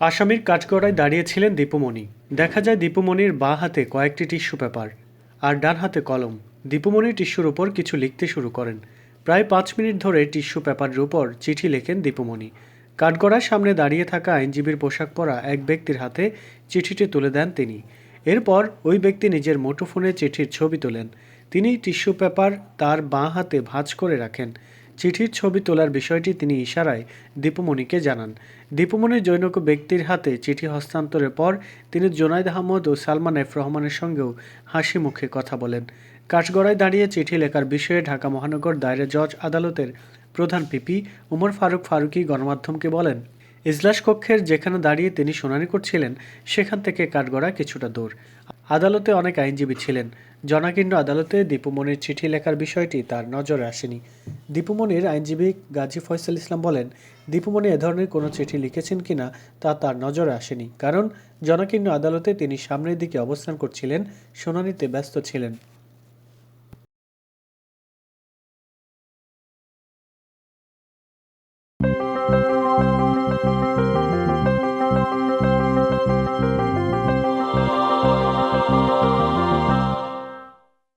আসামির কাঠগড়ায় দাঁড়িয়েছিলেন দীপুমণি। দেখা যায় দীপুমণির বাঁ হাতে কয়েকটি টিস্যু পেপার আর ডান হাতে কলম। দীপুমণি টিস্যুর উপর কিছু লিখতে শুরু করেন। প্রায় পাঁচ মিনিট ধরে টিস্যু পেপারের উপর চিঠি লেখেন দীপুমণি। কাঠগড়ার সামনে দাঁড়িয়ে থাকা আইনজীবীর পোশাক পরা এক ব্যক্তির হাতে চিঠিটি তুলে দেন তিনি। এরপর ওই ব্যক্তি নিজের মুঠোফোনে চিঠির ছবি তোলেন। তিনি টিস্যু পেপার তার বাঁ হাতে ভাঁজ করে রাখেন। চিঠির ছবি তোলার বিষয়টি তিনি ইশারায় দীপুমণিকে জানান। দীপুমণি জৈনক ব্যক্তির হাতে চিঠি হস্তান্তরের পর তিনি জোনাইদ আহমদ ও সালমান এফ রহমানের সঙ্গেও হাসি মুখে কথা বলেন। কাঠগড়ায় দাঁড়িয়ে চিঠি লেখার বিষয়ে ঢাকা মহানগর দায়রা জজ আদালতের প্রধান পিপি উমর ফারুক ফারুকি গণমাধ্যমকে বলেন ইজলাস কক্ষের যেখানে দাঁড়িয়ে তিনি শুনানি করছিলেন, সেখান থেকে কাঠগড়া কিছুটা দূর। আদালতে অনেক আইনজীবী ছিলেন। জনাকীর্ণ আদালতে দীপুমণির চিঠি লেখার বিষয়টি তার নজরে আসেনি। দীপুমণির আইনজীবী গাজী ফয়সাল ইসলাম বলেন, দীপুমণি এ ধরনের কোনো চিঠি লিখেছেন কিনা তা তার নজরে আসেনি। কারণ জনাকীর্ণ আদালতে তিনি সামনের দিকে অবস্থান করছিলেন, শুনানিতে ব্যস্ত ছিলেন।